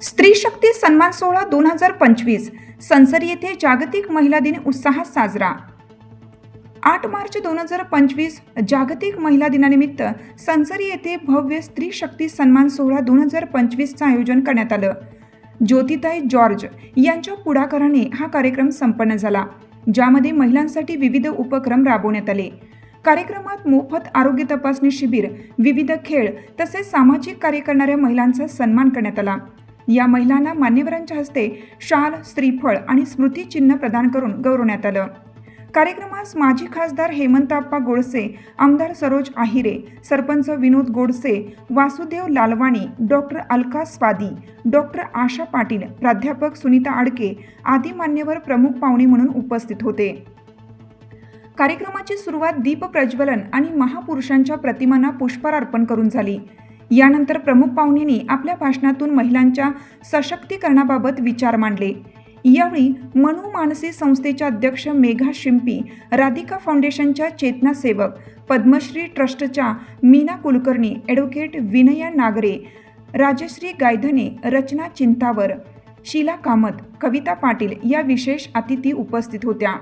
स्त्री शक्ती सन्मान सोहळा दोन हजार पंचवीस संसरी येथे जागतिक महिला दिन उत्साहात साजरा. आठ मार्च दोन हजार पंचवीस जागतिक महिला दिनानिमित्त संसरी येथे भव्य स्त्री शक्ती सन्मान सोहळा दोन हजार पंचवीसचं आयोजन करण्यात आलं. ज्योतिताई जॉर्ज यांच्या पुढाकाराने हा कार्यक्रम संपन्न झाला ज्यामध्ये महिलांसाठी विविध उपक्रम राबवण्यात आले. कार्यक्रमात मोफत आरोग्य तपासणी शिबिर विविध खेळ तसेच सामाजिक कार्य करणाऱ्या महिलांचा सन्मान करण्यात आला. या महिलांना मान्यवरांच्या हस्ते शाल श्रीफळ आणि स्मृतिचिन्ह प्रदान करून गौरवण्यात आलं. कार्यक्रमास माजी खासदार हेमंताप्पा गोडसे आमदार सरोज आहिरे सरपंच विनोद गोडसे वासुदेव लालवाणी डॉक्टर अलका स्वादी डॉक्टर आशा पाटील प्राध्यापक सुनीता आडके आदी मान्यवर प्रमुख पाहुणे म्हणून उपस्थित होते. कार्यक्रमाची सुरुवात दीप प्रज्वलन आणि महापुरुषांच्या प्रतिमांना पुष्पार अर्पण करून झाली. यानंतर प्रमुख पाहुण्यांनी आपल्या भाषणातून महिलांच्या सशक्तीकरणाबाबत विचार मांडले. यावेळी मनु मानसी संस्थेच्या अध्यक्ष मेघा शिंपी राधिका फाउंडेशनच्या चेतना सेवक पद्मश्री ट्रस्टच्या मीना कुलकर्णी ॲडव्होकेट विनया नागरे राजश्री गायधने रचना चिंतावर शीला कामत कविता पाटील या विशेष अतिथी उपस्थित होत्या.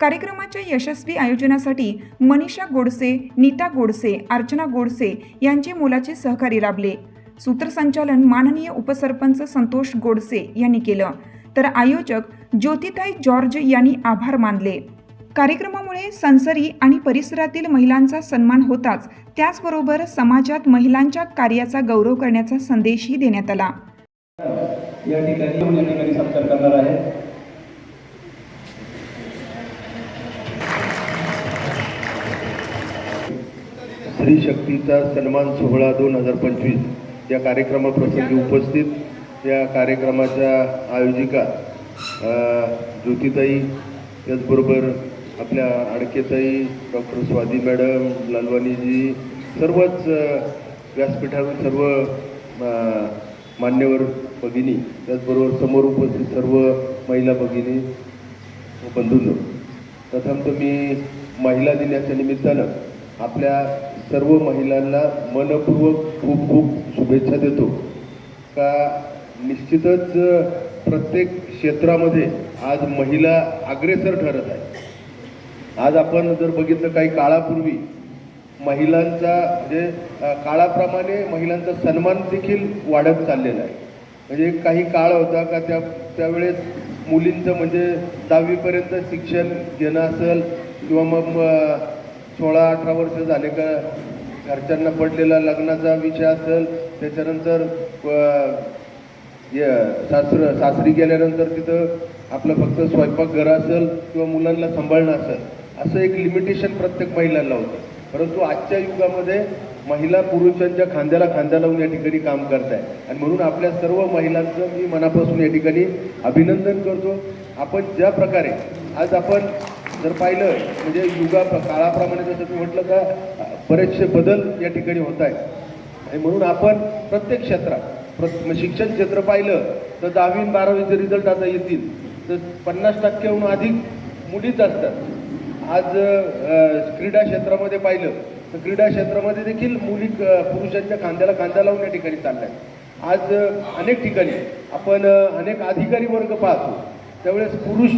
कार्यक्रमाच्या यशस्वी आयोजनासाठी मनीषा गोडसे नीता गोडसे अर्चना गोडसे यांचे मोलाचे सहकार्य लाभले. सूत्रसंचालन माननीय उपसरपंच संतोष गोडसे यांनी केलं. तर आयोजक ज्योतिताई जॉर्ज यांनी आभार मानले. कार्यक्रमामुळे संसरी आणि परिसरातील महिलांचा सन्मान होताच त्याचबरोबर समाजात महिलांच्या कार्याचा गौरव करण्याचा संदेशही देण्यात आला. या ठिकाणी सत्कार करणार आहे. स्त्री शक्तीचा सन्मान सोहळा दोन हजार पंचवीस. या कार्यक्रमाप्रसंगी उपस्थित या कार्यक्रमाच्या आयोजिका ज्योतिताई त्याचबरोबर आपल्या आडकेताई डॉक्टर स्वाती मॅडम लालवानीजी सर्वच व्यासपीठावर सर्व मान्यवर भगिनी त्याचबरोबर समोर उपस्थित सर्व महिला भगिनी बंधूंनो. प्रथमतः मी महिला दिनाच्या निमित्तानं आपल्या सर्व महिलांना मनपूर्वक खूप खूप शुभेच्छा देतो. का निश्चितच प्रत्येक क्षेत्रामध्ये आज महिला अग्रेसर ठरत आहे. आज आपण जर बघितलं काही काळापूर्वी महिलांचा म्हणजे काळाप्रमाणे महिलांचा सन्मान देखील वाढत चाललेला आहे. म्हणजे काही काळ होता का त्या त्यावेळेस मुलींचं म्हणजे दहावीपर्यंत शिक्षण घेणं असेल किंवा मग सोळा अठरा वर्ष झाले का घरच्यांना पडलेला लग्नाचा विषय असेल त्याच्यानंतर सासर सासरी गेल्यानंतर तिथं आपलं फक्त स्वयंपाकघर असेल किंवा मुलांना सांभाळणं असेल असं एक लिमिटेशन प्रत्येक महिलांना होतं. परंतु आजच्या युगामध्ये महिला पुरुषांच्या खांद्याला खांदा लावून या ठिकाणी काम करत आहे आणि म्हणून आपल्या सर्व महिलांचं मी मनापासून या ठिकाणी अभिनंदन करतो. आपण ज्या प्रकारे आज आपण जर पाहिलं म्हणजे युगा काळाप्रमाणे जसं मी म्हटलं का बरेचसे बदल या ठिकाणी होत आहेत. आणि म्हणून आपण प्रत्येक क्षेत्रात प्र म्हणजे शिक्षण क्षेत्र पाहिलं तर दहावी बारावीचे रिझल्ट आता येतील. तर पन्नास टक्क्याहून अधिक मुलीच असतात. आज क्रीडा क्षेत्रामध्ये पाहिलं तर क्रीडा क्षेत्रामध्ये देखील मुली पुरुषांच्या खांद्याला खांदा लावून या ठिकाणी चालल्या आज अनेक ठिकाणी आपण अनेक अधिकारी वर्ग पाहतो. त्यावेळेस पुरुष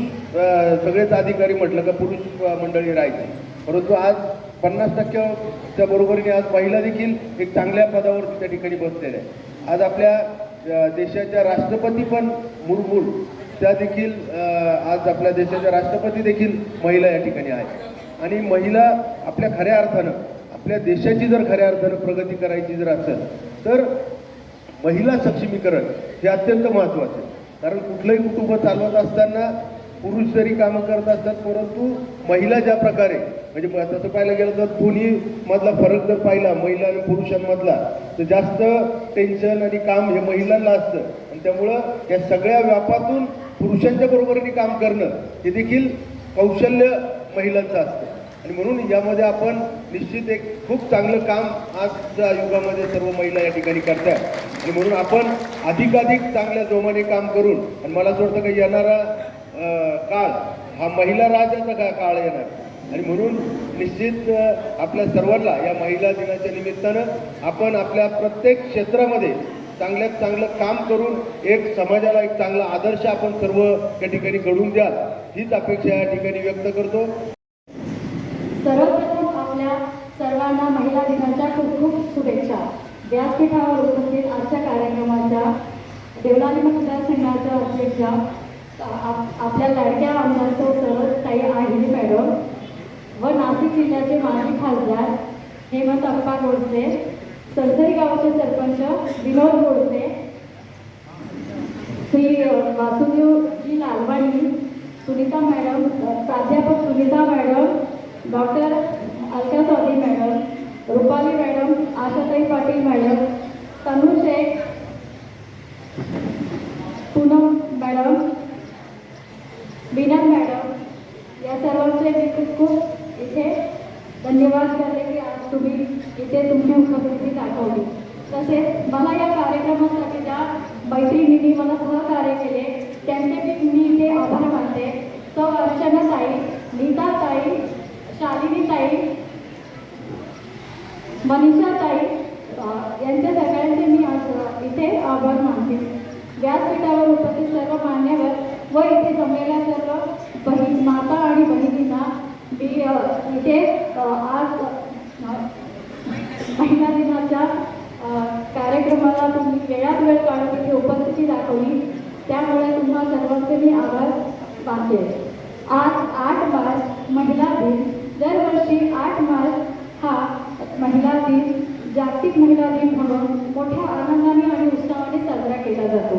सगळेच अधिकारी म्हटलं का पुरुष मंडळी राहायची. परंतु आज पन्नास टक्क्याच्या बरोबरीने आज महिला देखील एक चांगल्या पदावर त्या ठिकाणी बसलेल्या आहे आज आपल्या देशाच्या राष्ट्रपती पण मुरमुर त्या देखील आज आपल्या देशाच्या राष्ट्रपती देखील महिला या ठिकाणी आहेत. आणि महिला आपल्या खऱ्या अर्थानं आपल्या देशाची जर खऱ्या अर्थानं प्रगती करायची जर असेल तर महिला सक्षमीकरण हे अत्यंत महत्त्वाचं आहे. कारण कुठलंही कुटुंब चालवत असताना पुरुष जरी कामं करत असतात परंतु महिला ज्या प्रकारे म्हणजे तसं पाहायला गेलं तर दोन्ही मधला फरक जर पाहिला महिला आणि पुरुषांमधला तर जास्त टेन्शन आणि काम हे महिलांना असतं. आणि त्यामुळं या सगळ्या व्यापातून पुरुषांच्या बरोबरीने काम करणं हे देखील कौशल्य महिलांचं असतं. आणि म्हणून यामध्ये आपण निश्चित एक खूप चांगलं काम आजच्या युगामध्ये सर्व महिला या ठिकाणी करतात आणि म्हणून आपण अधिकाधिक चांगल्या जोमाने काम करून आणि मला असं वाटतं की येणारा काळ हा महिला राजाचा का काळ येणार? आणि म्हणून निश्चित आपल्या सर्वांना या महिला दिनाच्या निमित्तानं आपण आपल्या प्रत्येक क्षेत्रामध्ये चांगल्यात चांगलं काम करून एक समाजाला एक चांगला आदर्श आपण सर्व त्या ठिकाणी घडून द्याल हीच अपेक्षा या ठिकाणी व्यक्त करतो. सर्वप्रथम आपल्या सर्वांना महिला दिनाच्या खूप खूप शुभेच्छा. व्यासपीठावर उपस्थित आजच्या कार्यक्रमाच्या देवलाली मतदारसंघाच्या अध्यक्ष आप- आपल्या लाडक्या आमदारसह ताई आहिली मॅडम व नाशिक जिल्ह्याचे माजी खासदार हेमंत अप्पा गोडसे सरसरी गावाचे सरपंच विनोद गोडसे श्री वासुदेवजी लालवाणी सुनीता मॅडम प्राध्यापक Sunita madam doctor Alka Chaudhari madam Rupali madam आशाताई Patil madam Tanu Shaikh Poonam madam Beena madam या सर्वांचे मी खूप खूप इथे धन्यवाद करते की आज तुम्ही इथे तुमची उपस्थिती दाखवली. तसेच मला या कार्यक्रमासाठी ज्या मैत्रिणींनी मला सहकार्य केले त्यांचे मी मी इथे आभार मानते. सौ अर्चना ताई नीता ताई शालिनी ताई मनीषा ताई यांच्या सगळ्यांचे मी आज इथे आभार मानते. व्यासपीठावर उपस्थित सर्व मान्यवर व इथे जमलेल्या सर्व बहीण माता आणि बहिणींना मी इथे आज महिला दिनाच्या कार्यक्रमाला तुम्ही वेळात वेळ काढून इथे उपस्थिती दाखवली. त्यामुळे तुम्हा सर्वांचे मी आभार मानते. आज आठ मार्च महिला दिन. दरवर्षी आठ मार्च दिन जागतिक महिला दिन म्हणून मोठ्या आनंदाने आणि उत्साहाने साजरा केला जातो.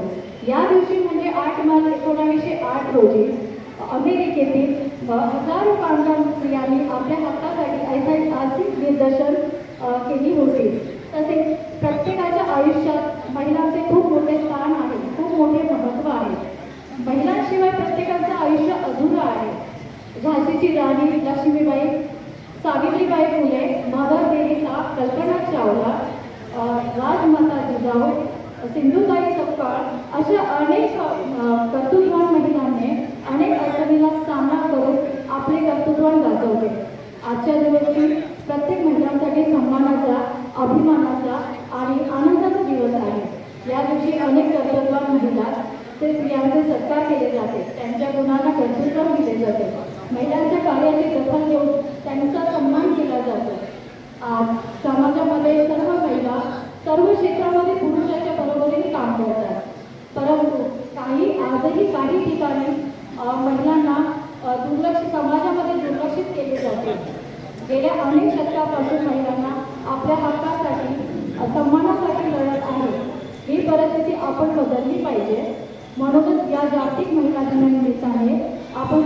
या दिवशी म्हणजे आठ मार्च एकोणावीसशे आठ रोजी अमेरिकेतील हजारो कामगार स्त्रियांनी आपल्या हक्कासाठी ऐतिहासिक निदर्शन केली होती. कल्पना चावला राजमाता जिजाऊ सिंधुताई सपकाळ अशा अनेक कर्तृत्वान महिलांनी अनेक अडचणीला सामना करून आपले कर्तृत्वान गाजवले. आजच्या दिवशी प्रत्येक महिलांसाठी सन्मानाचा अभिमानाचा आणि आनंदाचा दिवस आहे. या दिवशी अनेक कर्तृत्वान महिला ते स्त्रियांचे सत्कार केले जाते. त्यांच्या गुणांना कर्तृत्व दिले जाते. महिलांच्या कार्याची दखल घेऊन त्यांचा सन्मान केला जातो. समाजामध्ये सर्व महिला सर्व क्षेत्रामध्ये पुरुषाच्या बरोबरीने काम करतात. परंतु काही आजही काही ठिकाणी महिलांना दुर्लक्ष समाजामध्ये दुर्लक्षित केले जाते. गेल्या अनेक शतकापासून महिलांना आपल्या हक्कासाठी सन्मानासाठी लढत आहे. ही परिस्थिती आपण बदलली पाहिजे. म्हणूनच या जागतिक महिला दिनानिमित्ताने आपण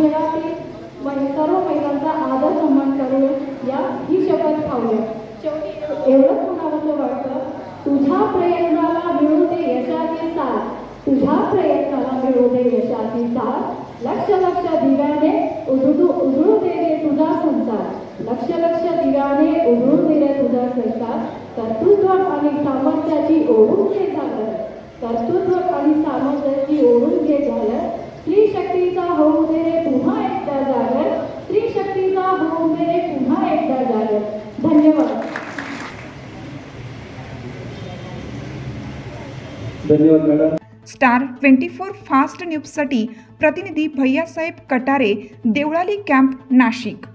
जगातील सर्व महिलांचा आदर सन्मान करून या ही शपथ खाऊया. शेवटी एवढंच म्हणावंसं वाटतं? तुझ्या प्रयत्नाला मिळू दे यशाची साथ. तुझ्या प्रयत्नाला मिळू दे यशाची साथ. लक्ष लक्ष दिव्याने उजळू उजळू दे रे तुझा संसार. लक्ष लक्ष दिव्याने उजळू दे रे तुझा संसार. कर्तृत्व आणि सामर्थ्याची ओढून घे झालं. कर्तृत्व आणि सामर्थ्याची ओढून घे झालं. स्त्री शक्तीचा होऊ दे रे पुन्हा एकदा जागर. स्त्री शक्तीचा होऊ दे रे पुन्हा एकदा जागर. धन्यवाद. धन्यवाद madam. Star twenty four fast न्यूजसाठी प्रतिनिधी भैयासाहेब कटारे देवळाली कॅम्प नाशिक.